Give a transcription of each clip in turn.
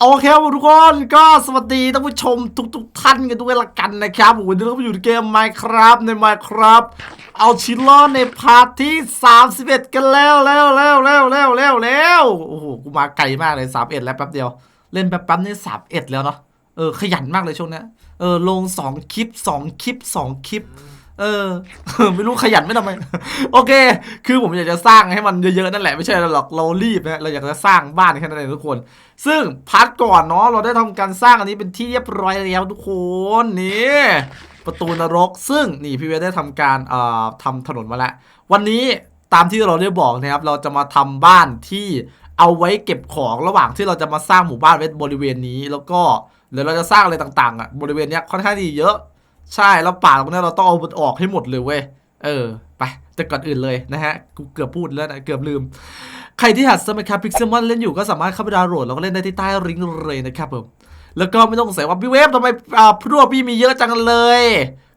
โอเคครับทุกคนก็สวัสดีท่านผู้ชมทุกๆท่านกันด้วยละกันนะครับวันนี้เราอยู่ในเกม Minecraft ใน Minecraft เอาชิลลอนในพาร์ทที่ 31 กันแล้วแล้วแล้วแล้วแล้วแล้วแล้วโอ้โหกูมาไกลมากเลย 31 แล้วแป๊บเดียว เล่นแป๊บๆนี่31 แล้วเนาะเออขยันมากเลยช่วงนี้เออลง 2 คลิป 2 คลิป 2 คลิป เออ ไม่รู้ขยันไม่ทำไม โอเค คือผมอยากจะสร้างให้มันเยอะๆนั่นแหละไม่ใช่หรอกเรารีบนะเราอยากจะสร้างบ้านแค่นั้นเองทุกคน ซึ่งพาร์ทก่อนเนาะเราได้ทำการสร้างอันนี้เป็นที่เรียบร้อยแล้วทุกคนนี่ประตูนรก ซึ่งนี่พี่เวได้ทำการเอ่อทำถนนมาแล้ววันนี้ตามที่เราได้บอกนะครับเราจะมาทำบ้านที่เอาไว้เก็บของระหว่างที่เราจะมาสร้างหมู่บ้านไว้บริเวณนี้ แล้วก็เดี๋ยวเราจะสร้างอะไรต่างๆอะบริเวณเนี้ยค่อนข้างดีเยอะ ใช่แล้วป่าตรงนี้เราต้องเอามันออกให้หมดเลยเว้ยเออไปแต่ก่อนอื่นเลยนะฮะกูเกือบพูดแล้วนะเกือบลืม ใครที่หัดสมัยครับพิกเซมอนเล่นอยู่ก็สามารถเข้าไปดาวน์โหลดแล้วก็เล่นได้ที่ใต้ลิงก์เลยนะครับผมแล้วก็ไม่ต้องสงสัยว่าพี่เวฟทำไมอ่าพวพี่มีเยอะจังเลย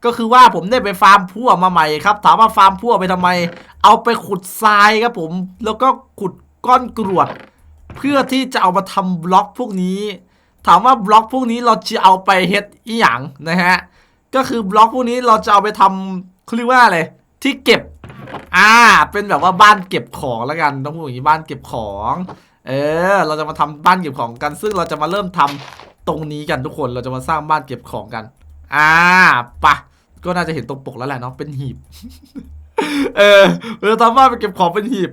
ก็คือว่าผมได้ไปฟาร์มพั่วมาใหม่ครับ ถามว่าฟาร์มพั่วไปทำไม เอาไปขุดทรายครับผม แล้วก็ขุดก้อนกรวด เพื่อที่จะเอามาทำบล็อกพวกนี้ ถามว่าบล็อกพวกนี้เราจะเอาไปเฮ็ดอีหยังนะฮะ ก็คือบล็อกพวกนี้เราจะเอาไปทำเขาเรียกว่าอะไรที่เก็บ อ่า เป็นแบบว่าบ้านเก็บของแล้วกันต้องพูดอย่างนี้บ้านเก็บของ เออ เราจะมาทำบ้านเก็บของกัน ซึ่งเราจะมาเริ่มทำตรงนี้กันทุกคนเราจะมาสร้างบ้านเก็บของกัน อ่าปะก็น่าจะเห็นตรงปกแล้วแหละเนาะเป็นหีบ เออเราจะทำบ้านไปเก็บของเป็นหีบ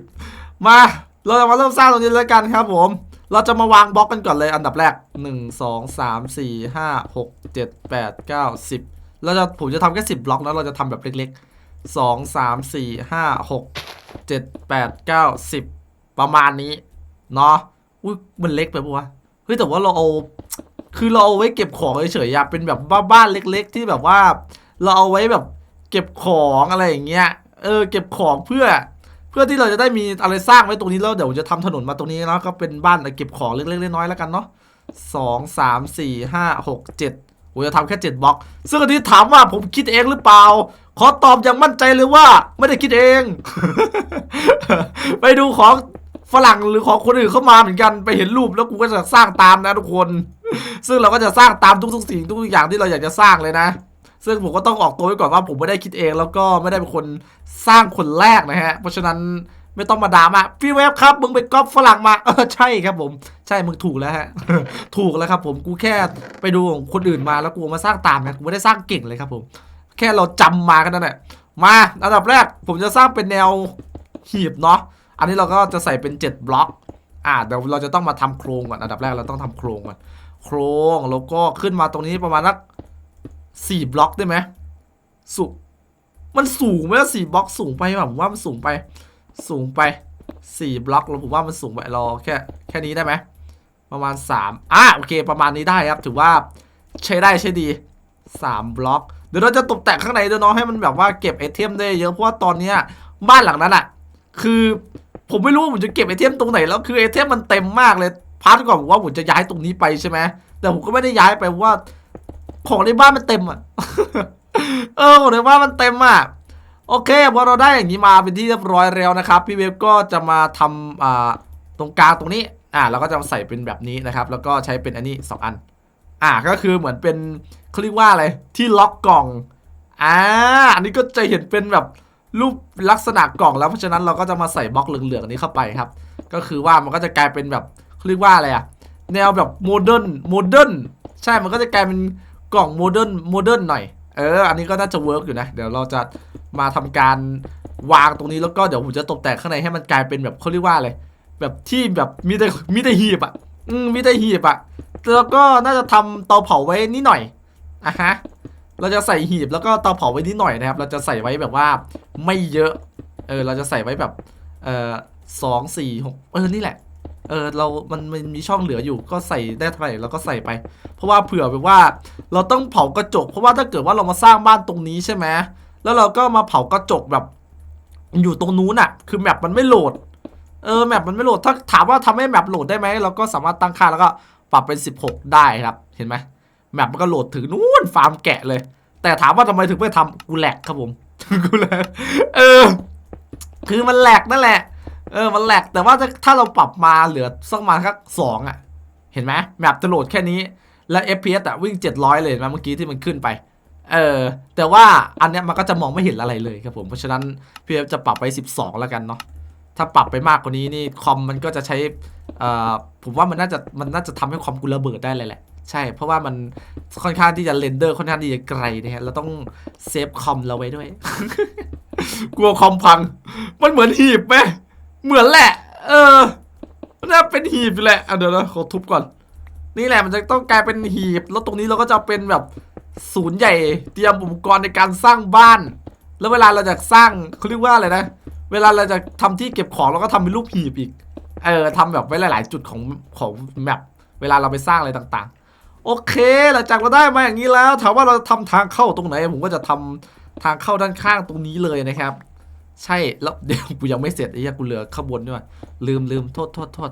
มา เราจะมาเริ่มสร้างตรงนี้แล้วกันครับ ผม เราจะมาวางบล็อกกันก่อนเลยอันดับแรก 1 2 3 4 5 6 7 8 9 10 เราจะผมจะทำแค่10บบล็อกแล้วเราจะทำแบบเล็กๆ2 3 4 5 6 7 8 9 10ปดเก้าสิบประมาณนี้ เนาะอุ้ยมันเล็กไปปะวะเฮ้ยแต่ว่าเราเอาคือเราเอาไว้เก็บของเฉยๆอะเป็นแบบบ้านเล็ก ๆ ที่แบบว่า เราเอาไว้แบบเก็บของอะไรอย่างเงี้ยเออเก็บของเพื่อ เพื่อที่เราจะได้มีอะไรสร้างไว้ตรงนี้แล้วเดี๋ยวจะทำถนนมาตรงนี้แล้วก็เป็นบ้านเก็บของเล็กๆน้อยๆแล้วกันเนาะสองสามสี่ห้าหกเจ็ด ผมจะทำแค่เจ็ดบล็อก ซึ่งอันนี้ถามว่าผมคิดเองหรือเปล่า ขอตอบอย่างมั่นใจเลยว่า ไม่ได้คิดเอง ไปดูของฝรั่งหรือของคนอื่นเข้ามาเหมือนกันไปเห็นรูปแล้วกูก็จะสร้างตามนะทุกคน ซึ่งเราก็จะสร้างตามทุกๆสิ่งทุกๆอย่างที่เราอยากจะสร้างเลยนะ ซึ่งผมก็ต้องออกตัวไว้ก่อนว่าผมไม่ได้คิดเอง แล้วก็ไม่ได้เป็นคนสร้างคนแรกนะฮะ เพราะฉะนั้น ไม่ต้องมาด่ามาพี่เวฟครับมึงไปก๊อปฝรั่งมาเออใช่ครับผม ใช่มึงถูกแล้วฮะถูกแล้วครับผมกูแค่ไปดูของคนอื่นมาแล้วกูมาสร้างตามนะกูไม่ได้สร้างเก่งเลยครับผม แค่เราจำมากันนั่นแหละมาอันดับแรกผมจะสร้างเป็นแนวหีบเนาะอันนี้เราก็จะใส่เป็น 7 บล็อก อ่าเดี๋ยวเราจะต้องมาทำโครงก่อนอันดับแรกเราต้องทำโครงก่อนโครงแล้วก็ขึ้นมาตรงนี้ประมาณสักสี่บล็อกได้ไหมสูมันสูงไหมสี่บล็อกสูงไปป่ะผมว่ามันสูงไป สูงไปสี่บล็อกแล้วผมว่ามันสูงไปราแค่แค่นี้ได้ไหมประมาณสามอะโอเค ประมาณนี้ได้ครับ ถือว่าใช้ได้ใช้ดีสามบล็อก เดี๋ยวเราจะตกแต่งข้างในด้วยเนาะให้มันแบบว่าเก็บไอเทมได้เยอะเพราะว่าตอนเนี้ยบ้านหลังนั้นอะคือผมไม่รู้ว่าผมจะเก็บไอเทมตรงไหนแล้วคือไอเทมมันเต็มมากเลยพาร์ทก่อนผมว่าผมจะย้ายตรงนี้ไปใช่ไหมแต่ผมก็ไม่ได้ย้ายไปเพราะว่าของในบ้านมันเต็มอะเออของในบ้านมันเต็มอะ โอเคพอเราได้อย่างนี้มาเป็นที่เรียบร้อยแล้วนะครับ พี่เวฟก็จะมาทำอ่าตรงกลางตรงนี้อ่าเราก็จะใส่เป็นแบบนี้นะครับ แล้วก็ใช้เป็นอันนี้สองอัน อ่าก็คือเหมือนเป็นเขาเรียกว่าอะไรที่ล็อกกล่องอ่าอันนี้ก็จะเห็นเป็นแบบรูปลักษณะกล่องแล้วเพราะฉะนั้นเราก็จะมาใส่บล็อกเหลืองๆอันนี้เข้าไปครับ ก็คือว่ามันก็จะกลายเป็นแบบเขาเรียกว่าอะไรอะแนวแบบโมเดิร์นโมเดิร์นใช่มันก็จะกลายเป็นกล่องโมเดิร์นโมเดิร์นหน่อย เออ อันนี้ก็น่าจะเวิร์กอยู่นะ เดี๋ยวเราจะมาทำการวางตรงนี้แล้วก็เดี๋ยวผมจะตกแต่งข้างในให้มันกลายเป็นแบบเขาเรียกว่าอะไร แบบที่แบบมีแต่มีแต่หีบอะ อืมมีแต่หีบอะ แล้วก็น่าจะทำเตาเผาไว้นิดหน่อยอะฮะ เราจะใส่หีบแล้วก็เตาเผาไว้นิดหน่อยนะครับ เราจะใส่ไว้แบบว่าไม่เยอะ เออ เราจะใส่ไว้แบบ เออสองสี่หกเออ นี่แหละ เออเรามันมันมีช่องเหลืออยู่ก็ใส่ได้เท่าไหร่เราก็ใส่ไป เพราะว่าเผื่อแบบว่า เราต้องเผากระจก เพราะว่าถ้าเกิดว่าเรามาสร้างบ้านตรงนี้ใช่ไหมแล้วเราก็มาเผากระจกแบบ อยู่ตรงนู้นอะคือแมปมันไม่โหลดเออแมปมันไม่โหลดถ้าถามว่าทำให้แมปโหลดได้ไหมเราก็สามารถตั้งค่าแล้วก็ปรับเป็น 16 ได้ครับ เห็นไหมแมปมันก็โหลดถึงนู้นฟาร์มแกะเลย แต่ถามว่าทำไมถึงไม่ทำกูแหลกครับผมกูแหลกเออ คือมันแหลกนั่นแหละ เออมันแหลกแต่ว่าถ้าเราปรับมาเหลือสักประมาณสักสองอะเห็นไหมแมปจะโหลดแค่นี้ แล้ว FPS อะวิ่ง 700 เลยเห็นไหมเมื่อกี้ที่มันขึ้นไปเออแต่ว่าอันเนี้ยมันก็จะมองไม่เห็นอะไรเลยครับผม เพราะฉะนั้นพี่อจะปรับไป 12 แล้วกันเนาะถ้าปรับไปมากกว่านี้นี่คอมมันก็จะใช้อ่อผมว่ามันน่าจะมันน่าจะทำให้คอมกูระเบิดได้เลยแหละ ใช่ เพราะว่ามันค่อนข้างที่จะเรนเดอร์ค่อนข้างที่จะไกลนะฮะเราต้องเซฟคอมเราไว้ด้วย กลัวคอมพัง มันเหมือนหีบไหม เหมือนแหละ เออน่าเป็นหีบอยู่แหละอะเดี๋ยวนะขอทุบก่อน นี่แหละมันจะต้องกลายเป็นหีบ แล้วตรงนี้เราก็จะเป็นแบบศูนย์ใหญ่ เตรียมอุปกรณ์ในการสร้างบ้าน แล้วเวลาเราจะสร้างเขาเรียกว่าอะไรนะ เวลาเราจะทำที่เก็บของเราก็ทำเป็นรูปหีบอีก เออทำแบบไว้หลาย ๆ จุดของของแมปเวลาเราไปสร้างอะไรต่างๆ โอเค หลังจากเราได้มาอย่างนี้แล้ว ถามว่าเราทำทางเข้าตรงไหน ผมก็จะทำทางเข้าด้านข้างตรงนี้เลยนะครับ ใช่แล้วเดี๋ยวกูยังไม่เสร็จไอ้เหี้ยกูเหลือข้างบนด้วยลืมลืมโทษโทษโทษ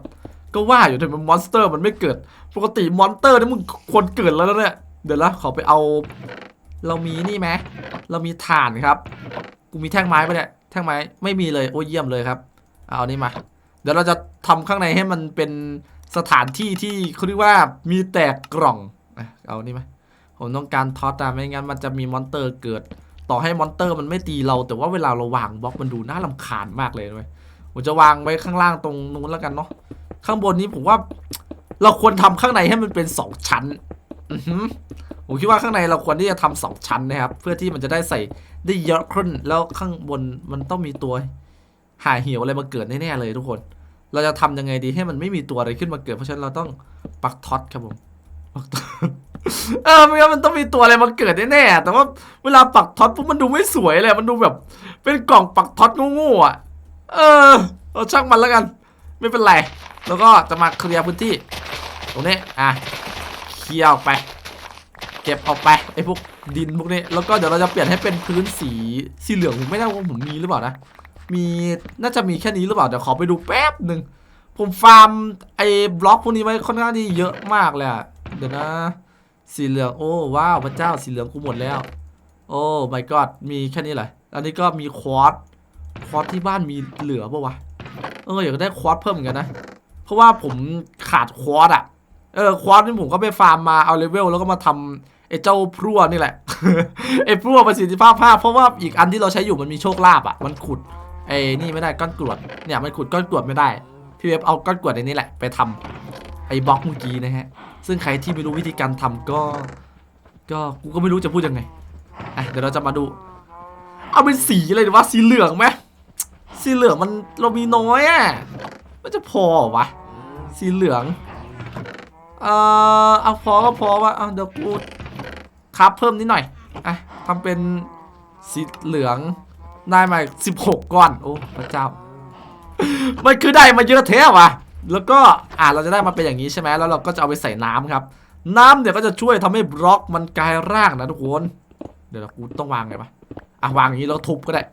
ก็ว่าอยู่ทำไมมอนสเตอร์มันไม่เกิด ปกติมอนสเตอร์นี่มึงควรเกิดแล้วเนี่ยเดี๋ยวละขอไปเอา เรามีนี่ไหมเรามีถ่านครับ กูมีแท่งไม้ปะเนี่ยแท่งไม้ไม่มีเลยโอ้เยี่ยมเลยครับ เอานี่มา เดี๋ยวเราจะทำข้างในให้มันเป็นสถานที่ที่เขาเรียกว่ามีแตกกล่องอะเอานี่ไหมผมต้องการทอตอะไม่งั้นมันจะมีมอนเตอร์เกิด ต่อให้มอนเตอร์มันไม่ตีเรา แต่ว่าเวลาเราวางบล็อกมันดูน่ารำคาญมากเลยด้วยผมจะวางไว้ข้างล่างตรงนู้นแล้วกันเนาะข้างบนนี้ผมว่าเราควรทำข้างในให้มันเป็นสองชั้นอือหือผมคิดว่าข้างในเราควรที่จะทำสองชั้นนะครับ เพื่อที่มันจะได้ใส่ได้เยอะขึ้น แล้วข้างบนมันต้องมีตัวหาเหี่ยวอะไรมาเกิดแน่ๆเลยทุกคน เราจะทำยังไงดีให้มันไม่มีตัวอะไรขึ้นมาเกิด เพราะฉะนั้นเราต้องปักท็อตครับผมปักท็อต เออไม่งั้นมันต้องมีตัวอะไรมาเกิดแน่ๆแต่ว่าเวลาปักท็อตปุ๊บมันดูไม่สวยเลย มันดูแบบ เป็นกล่องปักท็อตโง่ๆอะ เออเราช่างมันแล้วกัน ไม่เป็นไร แล้วก็จะมาเคลียร์พื้นที่ ตรงนี้ อะ เคลียร์ออกไป เก็บออกไปไอ้พวกดินพวกนี้ แล้วก็เดี๋ยวเราจะเปลี่ยนให้เป็นพื้นสีสีเหลืองผมไม่แน่ว่าผมมีหรือเปล่านะ มี น่าจะมีแค่นี้หรือเปล่า เดี๋ยวขอไปดูแป๊บหนึ่งผมฟาร์มไอ้บล็อกพวกนี้ไว้ค่อนข้างที่เยอะมากเลยอะเดี๋ยวนะ สีเหลือง โอ้ว้าวพระเจ้าสีเหลืองกูหมดแล้ว โอ้ my god มีแค่นี้เหรออันนี้ก็มีควอตควอตที่บ้านมีเหลือปะวะเอออยากได้ควอตเพิ่มเหมือนกันนะ เพราะว่าผมขาดควอตอะเออควอตนี่ผมก็ไปฟาร์มมาเอาเลเวลแล้วก็มาทำไอ้เจ้าพรั่วนี่แหละไอ้พรั่วประสิทธิภาพภาพเพราะว่าอีกอันที่เราใช้อยู่มันมีโชคลาภอะมันขุดไอ้นี่ไม่ได้ก้อนกรวดเนี่ยมันขุดก้อนกรวดไม่ได้พี่เว็บเอาก้อนกรวดในนี้แหละไปทำ ไอ้บล็อกเมื่อกี้นะฮะ ซึ่งใครที่ไม่รู้วิธีการทำก็ ก็กูก็ไม่รู้จะพูดยังไงอะเดี๋ยวเราจะมาดู เอาเป็นสีเลยดีว่าสีเหลืองไหมสีเหลืองมันเรามีน้อยอะมันจะพอวะสีเหลืองเอ่อเอาพอก็พอวะเอาเดี๋ยวกูครับเพิ่มนิดหน่อยอะทำเป็นสีเหลืองได้มาสิบหกก้อนโอ้พระเจ้า มันคือได้มาเยอะแท้ว่ะ แล้วก็อ่าเราจะได้มาเป็นอย่างนี้ใช่ไหมแล้วเราก็จะเอาไปใส่น้ำครับ น้ำเนี่ยก็จะช่วยทำให้บล็อกมันกลายร่างนะทุกคน เดี๋ยวนะกูต้องวางไงปะอะวางอย่างนี้แล้วทุบก็ได้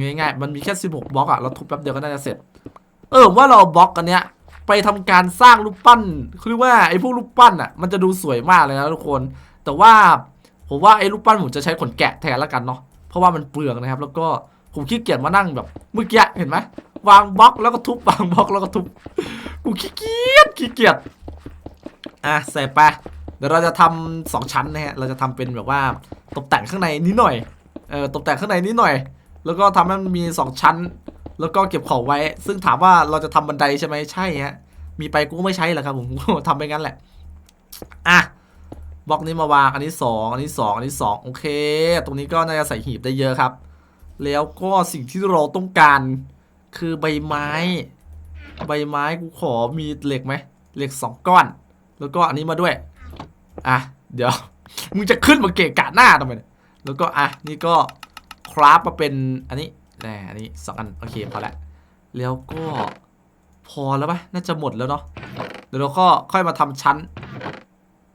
ง่ายๆมันมีแค่ 16 บล็อกอะเราทุบแป๊บเดียวก็น่าจะเสร็จ เออว่าเราบล็อกกันเนี้ยไปทำการสร้างรูปปั้นคือว่าไอ้พวกรูปปั้นอะมันจะดูสวยมากเลยนะทุกคน แต่ว่าผมว่าไอ้รูปปั้นผมจะใช้ขนแกะแทนล้วกันเนาะเพราะว่ามันเปลืองนะครับ แล้วก็ผมขี้เกียจมานั่งแบบเมื่อกี้เห็นไหมวางบล็อกแล้วก็ทุบวางบล็อกแล้วก็ทุบ กูขี้เกียจขี้เกียจอะใส่ไปเดี๋ยวเราจะทำสองชั้นนะฮะเราจะทำเป็นแบบว่าตกแต่งข้างในนิดหน่อยเออตกแต่งข้างในนิดหน่อย แล้วก็ทำให้มันมีสองชั้น แล้วก็เก็บของไว้ ซึ่งถามว่าเราจะทำบันไดใช่ไหมใช่ฮะมีไปกูไม่ใช้หรอกครับผมทำไปงั้นแหละอะบล็อกนี้มาวางอันนี้สองอันนี้สองอันนี้สองโอเค ตรงนี้ก็น่าจะใส่หีบได้เยอะครับ แล้วก็สิ่งที่เราต้องการคือใบไม้ ใบไม้กูขอมีเหล็กไหมเหล็กสองก้อน แล้วก็อันนี้มาด้วย อะ เดี๋ยว มึงจะขึ้นมาเกะกะหน้าทำไมเนี่ยแล้วก็อะนี่ก็คราฟมาเป็นอันนี้แหมอันนี้สองอันโอเคพอละแล้วก็พอแล้วปะน่าจะหมดแล้วเนาะเดี๋ยวเราก็ค่อยมาทำชั้น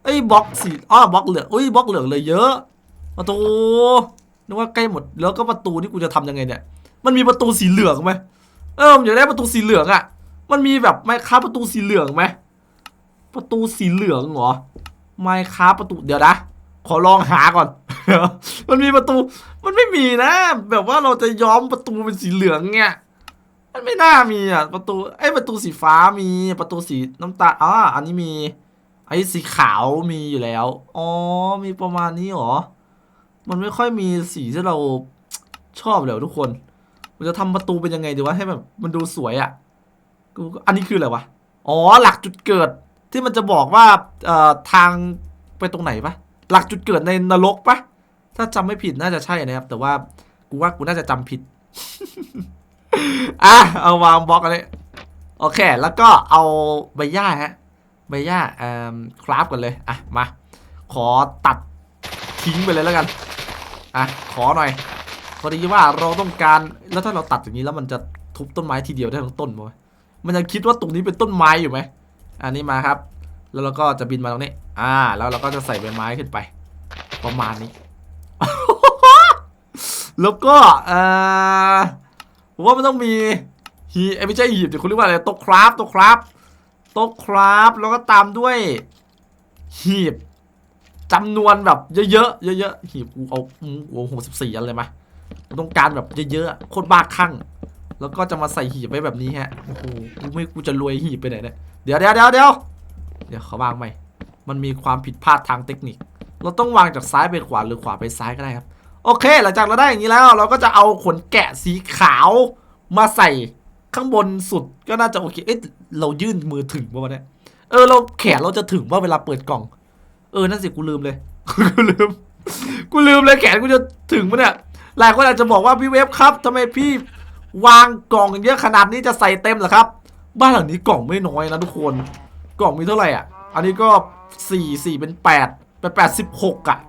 เอ้ยบล็อกสีอ้อบล็อกเหลืองอุ้ยบล็อกเหลืองเลยเยอะประตูนึกว่าใกล้หมดแล้วก็ประตูที่กูจะทำยังไงเนี่ย มันมีประตูสีเหลืองไหมเออผมอยากได้ประตูสีเหลืองอะ่ะ มันมีแบบไมค้าประตูสีเหลืองไหมประตูสีเหลืองเหรอไมค้าประตูเดี๋ยวนะขอลองหาก่อน มันมีประตู มันไม่มีนะ แบบว่าเราจะย้อมประตูเป็นสีเหลืองเนี่ยมันไม่น่ามีอะประตูไอ้ประตูสีฟ้ามีประตูสีน้ำตาลอ๋ออันนี้มีไอ้สีขาวมีอยู่แล้วอ๋อมีประมาณนี้เหรอมันไม่ค่อยมีสีที่เราชอบเลยทุกคน มันจะทำประตูเป็นยังไงดีวะให้แบบมันดูสวยอะ่ะ อันนี้คืออะไรวะ อ๋อหลักจุดเกิดที่มันจะบอกว่าทางไปตรงไหนปะหลักจุดเกิดในนรกปะถ้าจำไม่ผิดน่าจะใช่นะครับ แต่ว่ากูว่ากูน่าจะจำผิด อะเอาวางบล็อกอันนี้โอเค แล้วก็เอาใบหญ้าฮะใบหญ้าเอ่อคราฟกันเลยอะมา ขอตัดทิ้งไปเลยแล้วกันอะขอหน่อยพอดีว่าเราต้องการแล้วถ้าเราตัดอย่างนี้แล้วมันจะทุบต้นไม้ทีเดียวได้ทั้งต้นมั้ย มันยังคิดว่าตรงนี้เป็นต้นไม้อยู่ไหม อันนี้มาครับ แล้วเราก็จะบินมาตรงนี้ อ่า แล้วเราก็จะใส่ใบไม้ขึ้นไป ประมาณนี้ แล้วก็เอ่อผมว่ามันต้องมีหีเอ้ไม่ใช่หีบเดี๋ยวคุณเรียกว่าอะไรโต๊ะคราฟโต๊ะคราฟโต๊ะคราฟแล้วก็ตามด้วย หีบจำนวนแบบเยอะๆ เยอะๆ หีบกูเอาอืมโอ้โหสิบสี่อันเลยมะต้องการแบบเยอะๆ โคตรบ้าคลั่ง แล้วก็จะมาใส่หีบไว้แบบนี้ฮะโอ้โหกูไม่กูจะรวยหีบไปไหนเนี่ยเดี๋ยวเดี๋ยวเดี๋ยวเดี๋ยวเดี๋ยวเขาวางใหม่มันมีความผิดพลาดทางเทคนิค เราต้องวางจากซ้ายไปขวาหรือขวาไปซ้ายก็ได้ครับ โอเค หลังจากเราได้อย่างนี้แล้ว เราก็จะเอาขนแกะสีขาวมาใส่ข้างบนสุดก็น่าจะโอเค เอ๊ะเรายื่นมือถึงป่ะวะเนี่ยเออเราแขนเราจะถึงว่าเวลาเปิดกล่อง เออนั่นสิกูลืมเลย กูลืม กูลืมเลยแขนกูจะถึงปะเนี่ย หลายคนอาจจะบอกว่าพี่เวฟครับทำไมพี่ วางกล่องเยอะขนาดนี้จะใส่เต็มเหรอครับ บ้านหลังนี้กล่องไม่น้อยนะทุกคน กล่องมีเท่าไหร่อะ อันนี้ก็สี่สี่เป็นแปดเป็นแปดสิบหกอะ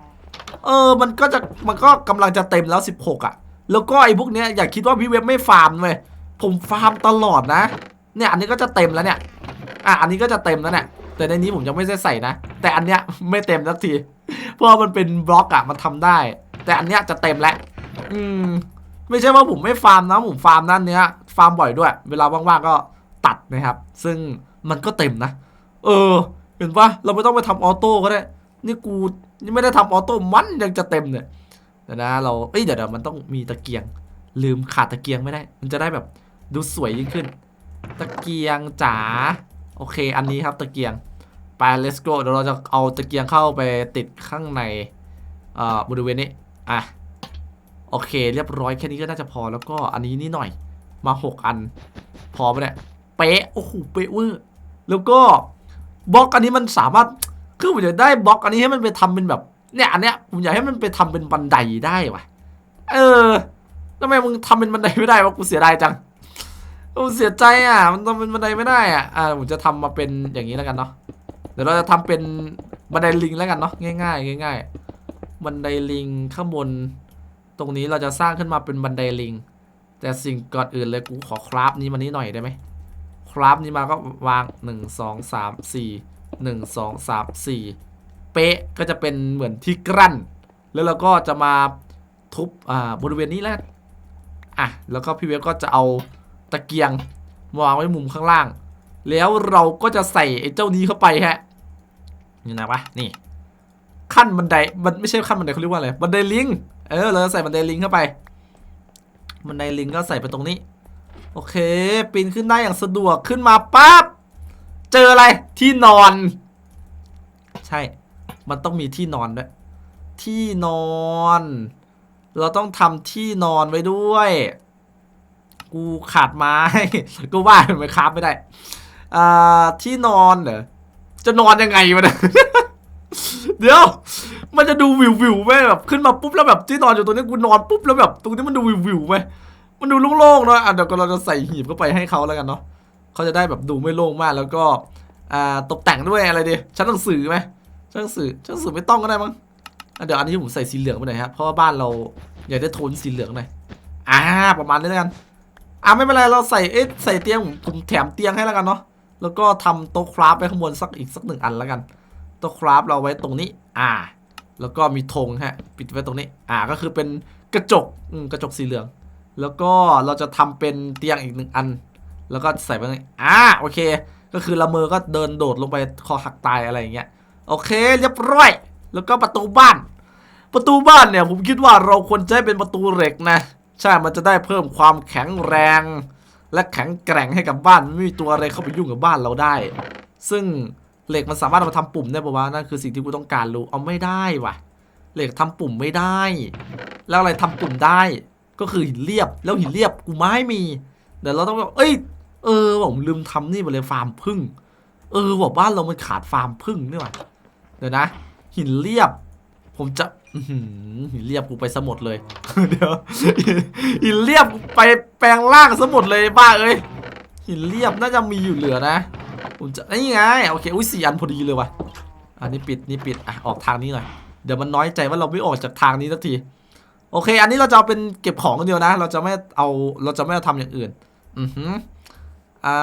เออ มันก็จะ มันก็กำลังจะเต็มแล้ว16อะ แล้วก็ไอ้พวกเนี้ยอย่าคิดว่าพี่เว็บไม่ฟาร์มเว้ยผมฟาร์มตลอดนะ เนี่ย อันนี้ก็จะเต็มแล้วเนี่ย อะ อันนี้ก็จะเต็มแล้วเนี่ย แต่ในนี้ผมยังไม่ได้ใส่นะ แต่อันเนี้ยไม่เต็มสักที เพราะมันเป็นบล็อกอะมันทำได้ แต่อันเนี้ยจะเต็มแล้ว อืม ไม่ใช่ว่าผมไม่ฟาร์มนะผมฟาร์มนั่นเนี้ยฟาร์มบ่อยด้วย เวลาว่างๆก็ตัดนะครับ ซึ่งมันก็เต็มนะ เออ เห็นปะเราไม่ต้องไปทำออโต้ก็ได้ นี่กูนี่ไม่ได้ทำออโต้มันยังจะเต็มเนี่ยเดี๋ยวนะเราเอ้ยเดี๋ยวเดี๋ยวมันต้องมีตะเกียง ลืมขาดตะเกียงไม่ได้ มันจะได้แบบดูสวยยิ่งขึ้น ตะเกียงจ๋าโอเค อันนี้ครับตะเกียงไป let's go เดี๋ยวเราจะเอาตะเกียงเข้าไปติดข้างในเอ่อบริเวณนี้อะ โอเค เรียบร้อยแค่นี้ก็น่าจะพอแล้วก็อันนี้นี่หน่อยมาหกอัน พอปะเนี่ยเป๊ะโอ้โหเป๊ะเวอร์แล้วก็บล็อกอันนี้มันสามารถคือผมอยากได้บล็อกอันนี้ให้มันไปทำเป็นแบบเนี่ยอันเนี้ยผมอยากให้มันไปทำเป็นบันไดได้ว่ะ เออทำไมมึงทำเป็นบันไดไม่ได้วะกูเสียดายจังกูเสียใจอะ มันทำเป็นบันไดไม่ได้อะอ่าผมจะทำมาเป็นอย่างนี้แล้วกันเนาะเดี๋ยวเราจะทำเป็นบันไดลิงแล้วกันเนาะง่ายๆง่ายๆบันไดลิงข้างบน รงนี้เราจะสร้างขึ้นมาเป็นบันไดลิง แต่สิ่งก่อนอื่นเลยกูขอคราฟนี้มานี้หน่อยได้ไหมคราฟนี้มาก็วางหนึ่งสองสามสี่หนึ่งสองสามสี่เป๊ะก็จะเป็นเหมือนที่กลั้น แล้วเราก็จะมาทุบอ่าบริเวณนี้แล้วอะแล้วก็พี่เวฟก็จะเอาตะเกียงวางไว้มุมข้างล่าง แล้วเราก็จะใส่ไอ้เจ้านี้เข้าไปฮะนี่นะวะนี่ขั้นบันไดมันไม่ใช่ขั้นบันไดเขาเรียกว่าอะไรบันไดลิง เออเราจะใส่บันไดลิงเข้าไป บันไดลิงก็ใส่ไปตรงนี้ โอเค ปีนขึ้นได้อย่างสะดวกขึ้นมาปั๊บ เจออะไรที่นอน ใช่ มันต้องมีที่นอนด้วย ที่นอน เราต้องทำที่นอนไว้ด้วย กูขาดไม้ก็ว่าทำไมคราบไม่ได้ อ่า ที่นอนเหรอ จะนอนยังไงวะเนี่ย เดี๋ยว มันจะดูวิววิวไหมแบบขึ้นมาปุ๊บแล้วแบบที่นอนอยู่ตรงนี้กูนอนปุ๊บแล้วแบบตรงนี้มันดูวิววิวไหมมันดูโล่งๆเนาะอะเดี๋ยวก็เราจะใส่หีบเข้าไปให้เขาแล้วกันเนาะเขาจะได้แบบดูไม่โล่งมากแล้วก็อ่าตกแต่งด้วยอะไรดีชั้นหนังสือไหมชั้นหนังสือชั้นหนังสือไม่ต้องก็ได้มั้งอะเดี๋ยวอันนี้ผมใส่สีเหลืองไปหน่อยครับเพราะว่าบ้านเราอยากได้โทนสีเหลืองหน่อยอ่าประมาณนี้แล้วกันอ่าไม่เป็นไรเราใส่เอ๊ะใส่เตียงผมแถมเตียงให้แล้วกันเนาะแล้วก็ทำโต๊ะคราฟไว้ข้างบนสักอีกสักหนึ่งอันแล้วกัน โต๊ะคราฟเราไว้ตรงนี้ อ่า แล้วก็มีธงฮะ ปิดไว้ตรงนี้ อ่า ก็คือเป็นกระจกอืมกระจกสีเหลือง แล้วก็เราจะทำเป็นเตียงอีกหนึ่งอัน แล้วก็ใส่ไปตรงนี้อ่า โอเค ก็คือละเมอก็เดินโดดลงไปคอหักตายอะไรอย่างเงี้ย โอเค เรียบร้อย แล้วก็ประตูบ้าน ประตูบ้านเนี่ยผมคิดว่าเราควรจะให้เป็นประตูเหล็กนะ ใช่ มันจะได้เพิ่มความแข็งแรง และแข็งแกร่งให้กับบ้าน ไม่มีตัวอะไรเข้าไปยุ่งกับบ้านเราได้ ซึ่ง เหล็กมันสามารถเอามาทำปุ่มได้ปะวะนั่นคือสิ่งที่กูต้องการรู้เอาไม่ได้ว่ะเหล็กทำปุ่มไม่ได้ แล้วอะไรทำปุ่มได้ ก็คือหินเรียบแล้วหินเรียบกูไม่มีเดี๋ยวเราต้องเอ้ย เออผมลืมทำนี่ไปเลยฟาร์มพึ่งเออว่าบ้านเรามันขาดฟาร์มพึ่งนี่หว่าเดี๋ยวนะ หินเรียบ ผมจะหินเรียบกูไปสมดเลยเดี๋ยวหินเรียบไปแปลงร่างสมดเลยบ้าเอ้ยหินเรียบน่าจะมีอยู่เหลือนะ ผมจะนี่ไงโอเคอุ้ยสี่อันพอดีเลยว่ะอันนี้ปิดนี่ปิดอะออกทางนี้หน่อยเดี๋ยวมันน้อยใจว่าเราไม่ออกจากทางนี้สักทีโอเค อันนี้เราจะเอาเป็นเก็บของกันเดียวนะ เราจะไม่เอาเราจะไม่เอาทำอย่างอื่น อือหืออ่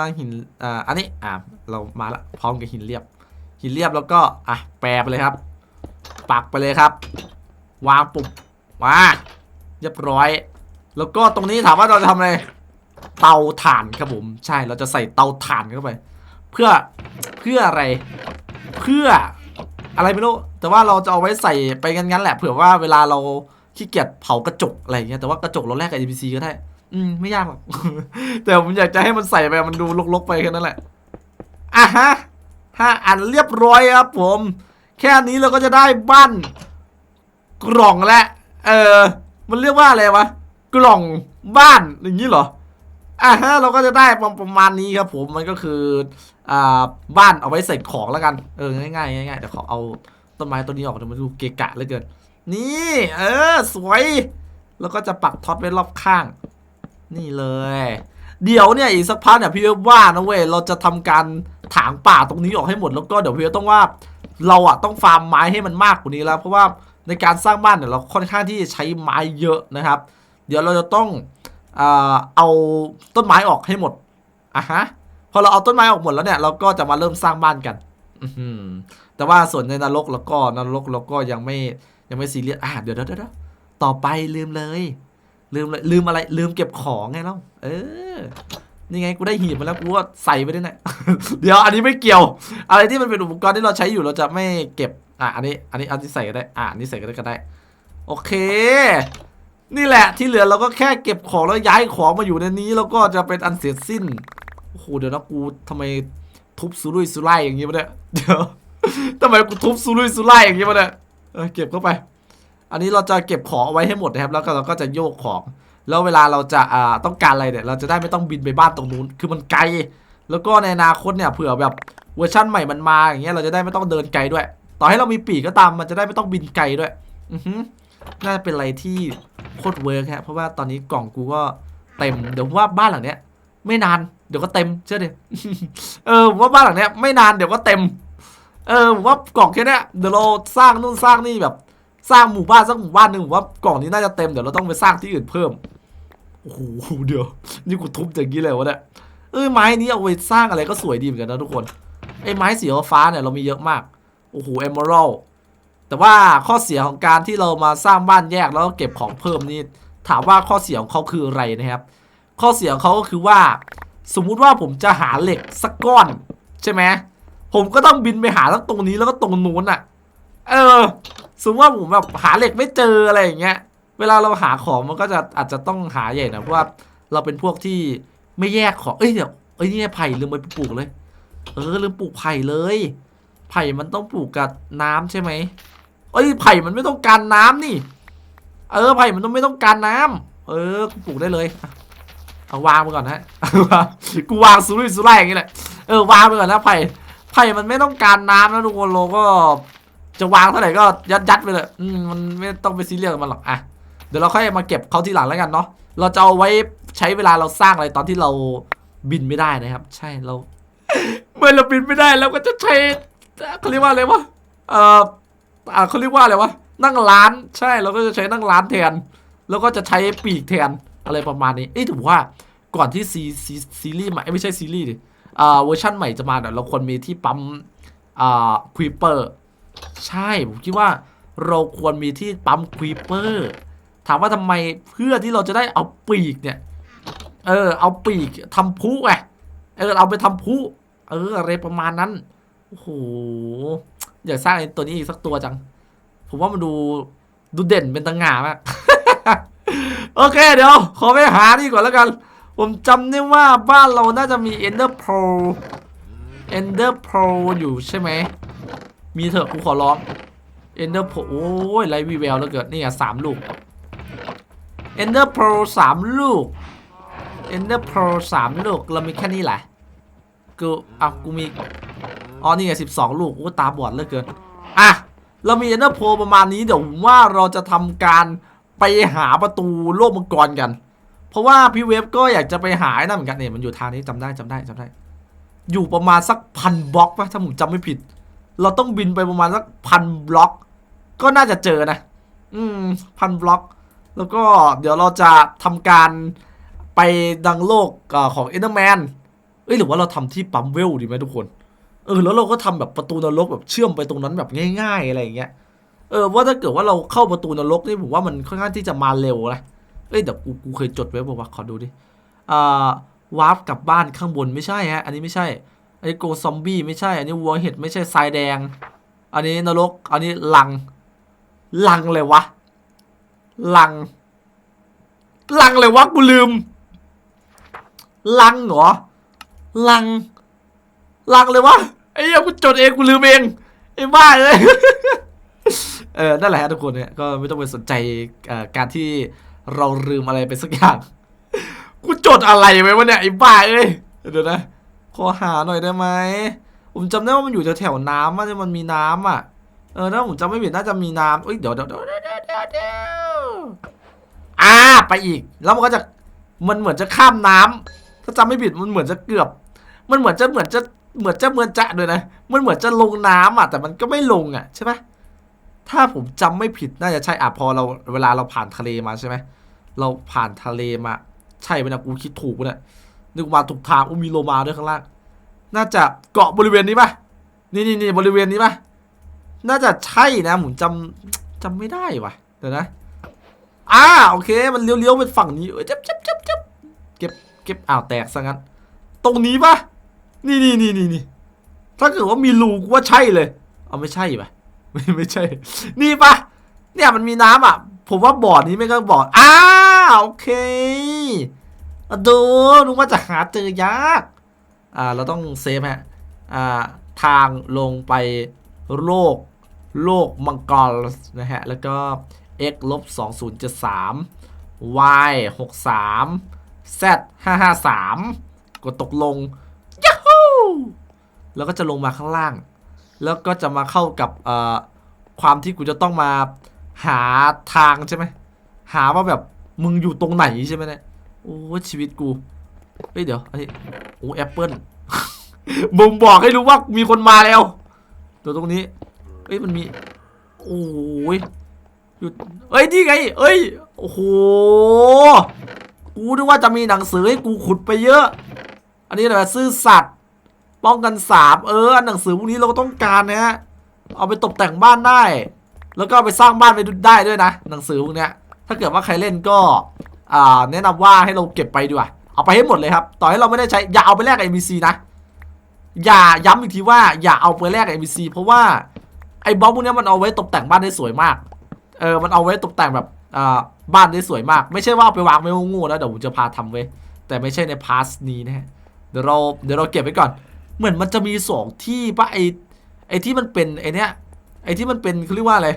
าหินอ่าอันนี้อ่าเรามาละพร้อมกับหินเรียบ หินเรียบแล้วก็อะแปรไปเลยครับ ปักไปเลยครับ วางปุ่มมาเรียบร้อย แล้วก็ตรงนี้ถามว่าเราจะทำอะไร เตาถ่านครับผมใช่เราจะใส่เตาถ่านเข้าไป เพื่อเพื่ออะไร เพื่ออะไรไม่รู้แต่ว่าเราจะเอาไว้ใส่ไปงั้นๆแหละเผื่อว่าเวลาเราขี้เกียจเผากระจกอะไรอย่างเงี้ยแต่ว่ากระจกเราแลกกับ NPC ก็ได้ อืมไม่ยากหรอก แต่ผมอยากจะให้มันใส่ไปมันดูลกๆไปแค่นั้นแหละอะฮะห้าอันเรียบร้อยครับผม แค่นี้เราก็จะได้บ้านกล่องและ เออมันเรียกว่าอะไรวะ กล่องบ้านอย่างนี้เหรอ อะฮะเราก็จะได้ประมาณนี้ครับผมมันก็คืออ่าบ้านเอาไว้ใส่ของแล้วกันเออง่ายๆง่ายๆเดี๋ยวขอเอาต้นไม้ต้นนี้ออกเดี๋ยวมันดูเกะกะเหลือเกิน นี่เออสวย แล้วก็จะปักท็อตไว้รอบข้าง นี่เลย เดี๋ยวเนี่ยอีกสักพักเนี่ยพี่ว่านะเว้ยเราจะทำการถางป่าตรงนี้ออกให้หมดแล้วก็เดี๋ยวพี่ต้องว่า เราอะต้องฟาร์มไม้ให้มันมากกว่านี้แล้ว เพราะว่าในการสร้างบ้านเนี่ยเราค่อนข้างที่จะใช้ไม้เยอะนะครับ เดี๋ยวเราจะต้อง เอาต้นไม้ออกให้หมดอะฮะพอเราเอาต้นไม้ออกหมดแล้วเนี่ยเราก็จะมาเริ่มสร้างบ้านกันอืแต่ว่าส่วนในนรกแล้วก็นรกแล้วก็ยังไม่ยังไม่ซีเรียสอะเดี๋ยวเดี๋ยวเดี๋ยวต่อไปลืมเลย ลืมเลยลืมอะไร ลืมเก็บของไงเล่าเออนี่ไงกูได้หีบมาแล้วกูว่าใส่ไปได้ไหนเดี๋ยวอันนี้ไม่เกี่ยว อะไรที่มันเป็นอุปกรณ์ที่เราใช้อยู่เราจะไม่เก็บอะอันนี้ อันนี้อันที่ใส่ก็ได้ อะอันนี้ใส่ก็ได้ก็ได้ โอเค นี่แหละที่เหลือเราก็แค่เก็บของแล้วย้ายของมาอยู่ในนี้ แล้วก็จะเป็นอันเสร็จสิ้นโอ้โหเดี๋ยวนะกูทำไมทุบสุรุ่ยสุร่ายอย่างงี้มาเนี่ยเดี๋ยวทำไมกูทุบสุรุ่ยสุร่ายอย่างงี้มาเนี่ยเก็บเข้าไป อันนี้เราจะเก็บของเอาไว้ให้หมดนะครับ แล้วก็เราก็จะโยกของ แล้วเวลาเราจะอ่าต้องการอะไรเนี่ย เราจะได้ไม่ต้องบินไปบ้านตรงนู้น คือมันไกล แล้วก็ในอนาคตเนี่ยเผื่อแบบเวอร์ชั่นใหม่มันมาอย่างเงี้ยเราจะได้ไม่ต้องเดินไกลด้วย ต่อให้เรามีปีกก็ตามมันจะได้ไม่ต้องบินไกลด้วย อือฮึ น่าจะเป็นอะไรที่โคตรเวิร์กฮะเพราะว่าตอนนี้กล่องกูก็เต็มเดี๋ยวว่าบ้านหลังเนี้ย ไม่นานเดี๋ยวก็เต็มเชื่อดิเออว่าบ้านหลังเนี้ยไม่นานเดี๋ยวก็เต็ม เออว่ากล่องแค่เนี้ยเดี๋ยวเราสร้างนู่นสร้างนี่แบบสร้างหมู่บ้านสักหมู่บ้านหนึ่งผมว่ากล่องนี้น่าจะเต็มเดี๋ยวเราต้องไปสร้างที่อื่นเพิ่มโอ้โหเดี๋ยว นี่กูทุบอย่างนี้เลยวะเนี่ยเอ้ยไม้นี้เอาไปสร้างอะไรก็สวยดีเหมือนกันนะทุกคนไอ้ไม้สีฟ้าเนี่ยเรามีเยอะมากโอ้โหเอมเมอรัล แต่ว่าข้อเสียของการที่เรามาสร้างบ้านแยกแล้วก็เก็บของเพิ่มนี่ถามว่าข้อเสียของเขาคืออะไรนะครับ ข้อเสียของเขาก็คือว่า สมมุติว่าผมจะหาเหล็กสักก้อน ใช่ไหมผมก็ต้องบินไปหาทั้งตรงนี้แล้วก็ตรงนู้นอะ เออ สมมติว่าผมแบบหาเหล็กไม่เจออะไรอย่างเงี้ย เวลาเราหาของมันก็จะอาจจะต้องหาใหญ่นะเพราะว่าเราเป็นพวกที่ไม่แยกของ เอ้ยเดี๋ยวเอ้ยนี่ไงไผ่ลืมไปปลูกเลย เออลืมปลูกไผ่เลย ไผ่มันต้องปลูกกับน้ำใช่ไหม เอ้ยไผ่มันไม่ต้องการน้ำนี่ เออไผ่มันต้องไม่ต้องการน้ำเออกูปลูกได้เลยเอาวางไปก่อนนะกูวางสุรุ่ยสุร่ายอย่างนี้แหละเออวางไปก่อนนะไผ่ไผ่มันไม่ต้องการน้ำนะทุกคนเราก็ จะวางเท่าไหร่ก็ยัดยัดๆไปเลยอืมมันไม่ต้องไปซีเรียสกับมันหรอกอะเดี๋ยวเราค่อยมาเก็บเขาทีหลังแล้วกันเนาะเราจะเอาไว้ใช้เวลาเราสร้างอะไรตอนที่เราบินไม่ได้นะครับ ใช่เรา เมื่อเราบินไม่ได้เราก็จะใช้เขาเรียกว่าอะไรวะเอ่อ อ่าเขาเรียกว่าอะไรวะนั่งร้านใช่เราก็จะใช้นั่งร้านแทน แล้วก็จะใช้ปีกแทนอะไรประมาณนี้เอ้ถือว่าก่อนที่ซีซีซีรีส์ใหม่ไม่ใช่ซีรีส์ดิอ่าเวอร์ชั่นใหม่จะมาเนี่ยเราควรมีที่ปั๊มอ่าควิปเปอร์ใช่ผมคิดว่าเราควรมีที่ปั๊มควีเปอร์ถามว่าทำไมเพื่อที่เราจะได้เอาปีกเนี่ย เออ เอาปีกทำพุไงเออ เอาไปทำพุเออ อะไรประมาณนั้น โอ้โห อยากสร้างไอ้ตัวนี้อีกสักตัวจัง ผมว่ามันดูดูเด่นเป็นตังห่ามาก โอเคเดี๋ยว ขอไปหานี่ก่อนแล้วกัน ผมจำได้ว่าบ้านเราน่าจะมี Ender Pearl Ender Pro อยู่ใช่ไหม มีเถอะกูขอร้อง Ender Pro โอ้ยไรวีแววแล้วเกิดนี่อะสามลูก Ender Pro สามลูก Ender Pro สามลูก เรามีแค่นี้แหละ กูอะกูมี อ๋อนี่ไงสิบสองลูกโอ้ตาบอดเหลือเกินอะเรามี Ender Pro ประมาณนี้เดี๋ยวว่าเราจะทำการไปหาประตูโลกมังกรกัน เพราะว่าพี่เวฟก็อยากจะไปหาไอ้นั่นเหมือนกันเนี่ยมันอยู่ทางนี้จำได้จำได้จำได้ อยู่ประมาณสักพันบล็อกปะถ้าผมจำไม่ผิด เราต้องบินไปประมาณสักพันบล็อก ก็น่าจะเจอนะ อืมพันบล็อก แล้วก็เดี๋ยวเราจะทำการไปดังโลกของเอ็นเดอร์แมนเอ้ยหรือว่าเราทำที่ปั๊มเวลดีไหมทุกคน เออแล้วเราก็ทำแบบประตูนรกแบบเชื่อมไปตรงนั้นแบบง่าย ๆ อะไรอย่างเงี้ยเออว่าถ้าเกิดว่าเราเข้าประตูนรกนี่ผมว่ามันค่อนข้างที่จะมาเร็วนะเอ้ยเดี๋ยวกูกูเคยจดไว้บอกว่าขอดูดิอ่าวาร์ปกลับบ้านข้างบนไม่ใช่ฮะ อันนี้ไม่ใช่ อันนี้โกซอมบี้ไม่ใช่ อันนี้วัวเห็ดไม่ใช่ทรายแดง อันนี้นรก อันนี้ลัง ลังเลยวะ ลัง ลังเลยวะกูลืม ลังเหรอ ลัง ลังเลยวะ อ้เหี้ยกูจดเองกูลืมเองไอ้บ้าเลยเออนั่นแหละฮะทุกคนเนี่ยก็ไม่ต้องไปสนใจการที่เราลืมอะไรไปสักอย่างกูจดอะไรไว้วะเนี่ยไอ้บ้าเอ้ยเดี๋ยวนะขอหาหน่อยได้ไหมผมจำได้ว่ามันอยู่แถวๆน้ำอะที่มันมีน้ำอะเออถ้าผมจำไม่ผิดน่าจะมีน้ำเอ้ยเดี๋ยวเดี๋ยวเดี๋ยวเดี๋ยวเดี๋ยวอ่าไปอีก แล้วมันก็จะมันเหมือนจะข้ามน้ำถ้าจำไม่ผิดมันเหมือนจะเกือบ มันเหมือนจะเหมือนจะ เหมือนจะเหมือนจะด้วยนะ มันเหมือนจะลงน้ำอะ แต่มันก็ไม่ลงอะใช่ไหมถ้าผมจำไม่ผิดน่าจะใช่อะพอเราเวลาเราผ่านทะเลมาใช่ไหมเราผ่านทะเลมา ใช่ไหมนะกูคิดถูกปะเนี่ยนึกว่าถูกทางอุ้มีโลมาด้วยข้างล่าง น่าจะเกาะบริเวณนี้ปะนี่นี่นี่บริเวณนี้ปะน่าจะใช่นะผมจำจำไม่ได้วะเดี๋ยวนะอ่าโอเค มันเลี้ยวๆไปฝั่งนี้เอ้ยจับจับจับจับเก็บเก็บอ้าวแตกซะงั้น ตรงนี้ปะ นี่นี่นี่นี่นี่ถ้าเกิดว่ามีรูกว่าใช่เลย เอาไม่ใช่ปะไม่ไม่ใช่ นี่ปะเนี่ยมันมีน้ำอะ ผมว่าบ่อนี้ไม่ก็บ่ออ้าโอเคอดูนึกว่าจะหาเจอยาก อ่า เราต้องเซฟฮะ อ่า ทางลงไปโลก โลกมังกรนะฮะ แล้วก็ x ลบ2073 y 63 z 553 กดตกลง แล้วก็จะลงมาข้างล่าง แล้วก็จะมาเข้ากับเอ่อความที่กูจะต้องมาหาทางใช่ไหมหาว่าแบบมึงอยู่ตรงไหนใช่ไหมเนี่ยโอ้ชีวิตกูเฮ้ยเดี๋ยวอันนี้โอ้แอปเปิลบ่งบอกให้รู้ว่ามีคนมาแล้วตัวตรงนี้เอ้ยมันมีโอ้ยหยุดเอ้ยนี่ไง เอ้ยโอ้โหกูนึกว่าจะมีหนังสือให้กูขุดไปเยอะ อันนี้อะไรซื่อสัตย์ ป้องกันสามเออหนังสือพวกนี้เราก็ต้องการนะฮะเอาไปตกแต่งบ้านได้ แล้วก็ไปสร้างบ้านไปได้ด้วยนะ หนังสือพวกเนี้ยถ้าเกิดว่าใครเล่นก็อ่าแนะนำว่าให้เราเก็บไปดีกว่าเอาไปให้หมดเลยครับ ต่อให้เราไม่ได้ใช้อย่าเอาไปแลกกับ NPC นะ อย่าย้ำอีกทีว่าอย่าเอาไปแลกกับ NPC เพราะว่าไอ้บล็อกพวกเนี้ยมันเอาไว้ตกแต่งบ้านได้สวยมาก เออ มันเอาไว้ตกแต่งแบบอ่าบ้านได้สวยมาก ไม่ใช่ว่าเอาไปวางไว้โง่ๆนะเดี๋ยวผมจะพาทำไว้แต่ไม่ใช่ในพาร์ทนี้นะฮะเดี๋ยวเราเดี๋ยวเราเก็บไว้ก่อน เหมือนมันจะมีสองที่ปะไอไอที่มันเป็นไอเนี้ยไอที่มันเป็นเขาเรียกว่าอะไร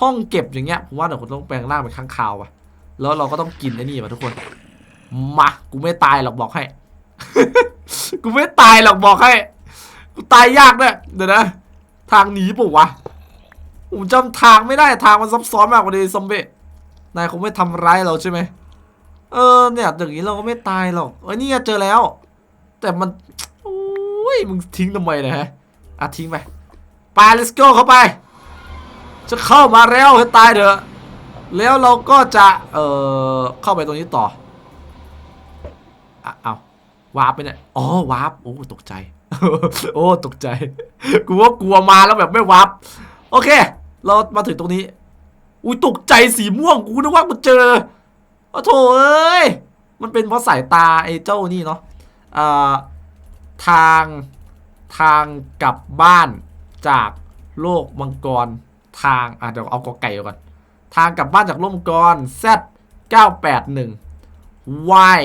ห้องเก็บอย่างเงี้ยผมว่าเดี๋ยวผมต้องแปลงร่างเป็นข้างคาวอะแล้วเราก็ต้องกินไอ้นี่มาทุกคนมากูไม่ตายหรอกบอกให้ กูไม่ตายหรอกบอกให้กูตายยากด้วยเดี๋ยวนะ ทางหนีปุ๊วะผมจำทางไม่ได้ทางมันซับซ้อนมากกว่านี้ซอมเบ้นายคงไม่ทำร้ายเราใช่ไหมเออเนี่ยอย่างนี้เราก็ไม่ตายหรอกเอ้ยนี่เจอแล้ว แต่มัน ยมึงทิ้งทำไมนะฮะอะทิ้งไปไป let's go เข้าไป จะเข้ามาแล้วให้ตายเถอะแล้วเราก็จะ เอ่อ เข้าไปตรงนี้ต่ออะเอาวาร์ปไปเนี่ย อ๋อ วาร์ป โอ้ ตกใจ โอ้ ตกใจ กูว่ากลัวมาแล้วแบบไม่วาร์ป โอเค เรามาถึงตรงนี้ อุ้ยตกใจสีม่วง กูนึกว่ากูเจอโอ้โถเอ้ย มันเป็นเพราะสายตาไอ้เจ้านี่เนาะ อ่า ทางทางกลับบ้านจากโลกมังกรทางอะเดี๋ยวเอากอไก่ก่อน ทางกลับบ้านจากโลกมังกร Z 981 Y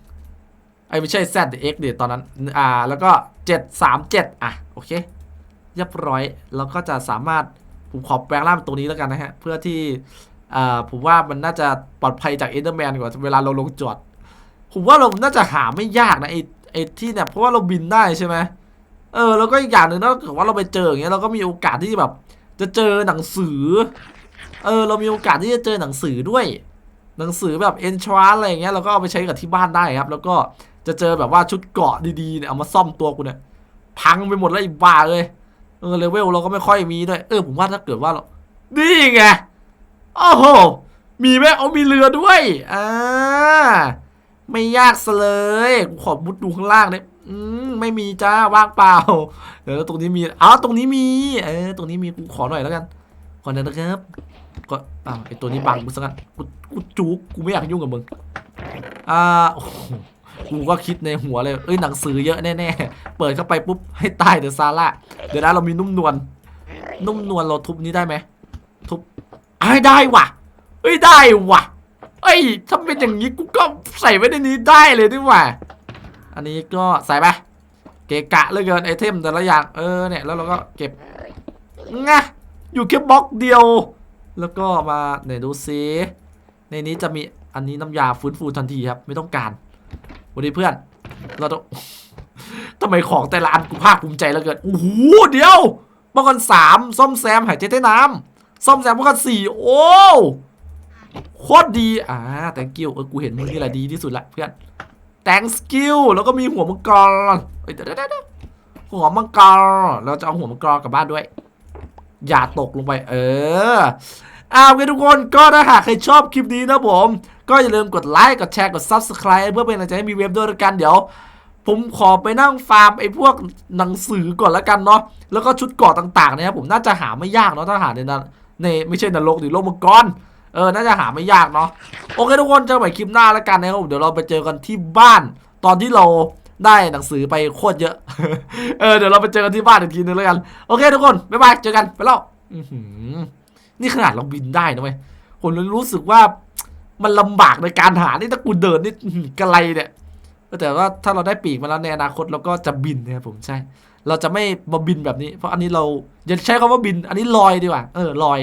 71ไอ้ไม่ใช่ Z X ดิตอนนั้นอ่าแล้วก็ 737 อะ โอเคเรียบร้อยแล้วก็จะสามารถผมขอแปลงร่างตัวนี้แล้วกันนะฮะ เพื่อที่อ่าผมว่ามันน่าจะปลอดภัยจากเอเดอร์แมนกว่าเวลาเราลงจอด ผมว่าเราน่าจะหาไม่ยากนะไอ ไอ้ที่เนี่ยเพราะว่าเราบินได้ใช่ไหมเออแล้วก็อีกอย่างหนึ่งถ้าเกิดว่าเราไปเจออย่างเงี้ยเราก็มีโอกาสที่แบบ จะเจอหนังสือ เออ เรามีโอกาสที่จะเจอหนังสือด้วย หนังสือแบบเอนทรานอะไรเงี้ยเราก็เอาไปใช้กับที่บ้านได้ครับ แล้วก็จะเจอแบบว่าชุดเกาะดีๆเนี่ยเอามาซ่อมตัวกูเนี่ยพังไปหมดแล้วอ้บ้าเลยเออเลเวลเราก็ไม่ค่อยมีด้วยเออผมว่าถ้าเกิดว่าเรานี่ไงโอ้โหมีไหมเอามีเรือด้วยอ่า ไม่ยากเลยกูขอมุดดูข้างล่างเนี่ยอืมไม่มีจ้าว่างเปล่าเดี๋ยวตรงนี้มีอ๋อตรงนี้มี เออ ตรงนี้มีกูขอหน่อยแล้วกันขอหน่อยนะครับก็อ้าวไอตัวนี้บังกูซะงั้นกูกูจุกกูไม่อยากยุ่งกับมึงอ่าโอ้กูก็คิดในหัวเลยเอ้ยหนังสือเยอะแน่ๆเปิดเข้าไปปุ๊บให้ตายเดอะซาร่าเดี๋ยวนะเรามีนุ่มนวลนุ่มนวลเราทุบนี้ได้ไหมทุบไอ้ได้ว่ะเอ้ยได้ว่ะ เอ้ยถ้าเป็นอย่างนี้กูก็ใส่ไว้ในนี้ได้เลยดีกว่า อันนี้ก็ใส่ไปเกะกะเหลยเกินไอเทมแต่ละอย่างเออเนี่ยแล้วเราก็เก็บงะอยู่แค่บล็อกเดียว แล้วก็มาไหนดูซิในนี้จะมีอันนี้น้ำยาฟื้นฟูทันทีครับ ไม่ต้องการวันนี้เพื่อน เราต้องทำไมของแต่ละอันกูภาคภูมิใจเหลือเกินโอ้โหเดี๋ยวป้องกันสามซ่อมแซมหายใจใต้น้ำซ่อมแซมป้องกันสี่โอ้ โคตรดีอ่า thank you เออกูเห็นมึงนี่แหละดีที่สุดละเพื่อน thanks you แล้วก็มีหัวมังกรเอ้ยเดี๋ยวเดี๋ยวเดี๋ยวหัวมังกรเราจะเอาหัวมังกรกลับบ้านด้วย อย่าตกลงไป เออเอาโอเคทุกคนก็ถ้าหากใครชอบคลิปนี้นะผม ก็อย่าลืมกดไลค์กดแชร์กด Subscribe เพื่อเป็นกำลังใจให้มีเว็บด้วยละกันเดี๋ยว ผมขอไปนั่งฟาร์มไอ้พวกหนังสือก่อนละกันเนาะแล้วก็ชุดเกาะต่างๆเนี่ยผมน่าจะหาไม่ยากเนาะถ้าหาในนั้นในไม่ใช่นรกหรือโลกมังกร เออ น่าจะหาไม่ยากเนาะ โอเคทุกคนเจอกันใหม่คลิปหน้าแล้วกันนะครับเดี๋ยวเราไปเจอกันที่บ้าน ตอนที่เราได้หนังสือไปโคตรเยอะ เออ เดี๋ยวเราไปเจอกันที่บ้านอีกทีนึงแล้วกัน โอเคทุกคน บ๊ายบาย เจอกัน ไปแล้วนี่ขนาดเราบินได้นะเว้ยผมรู้สึกว่ามันลำบากในการหา นี่ถ้ากูเดินนี่กระไรเนี่ย แต่ว่าถ้าเราได้ปีกมาแล้วในอนาคตเราก็จะบินนะครับผมใช่ เราจะไม่มาบินแบบนี้ เพราะอันนี้เราอย่าใช้คำว่าบิน อันนี้ลอยดีกว่า เออ ลอย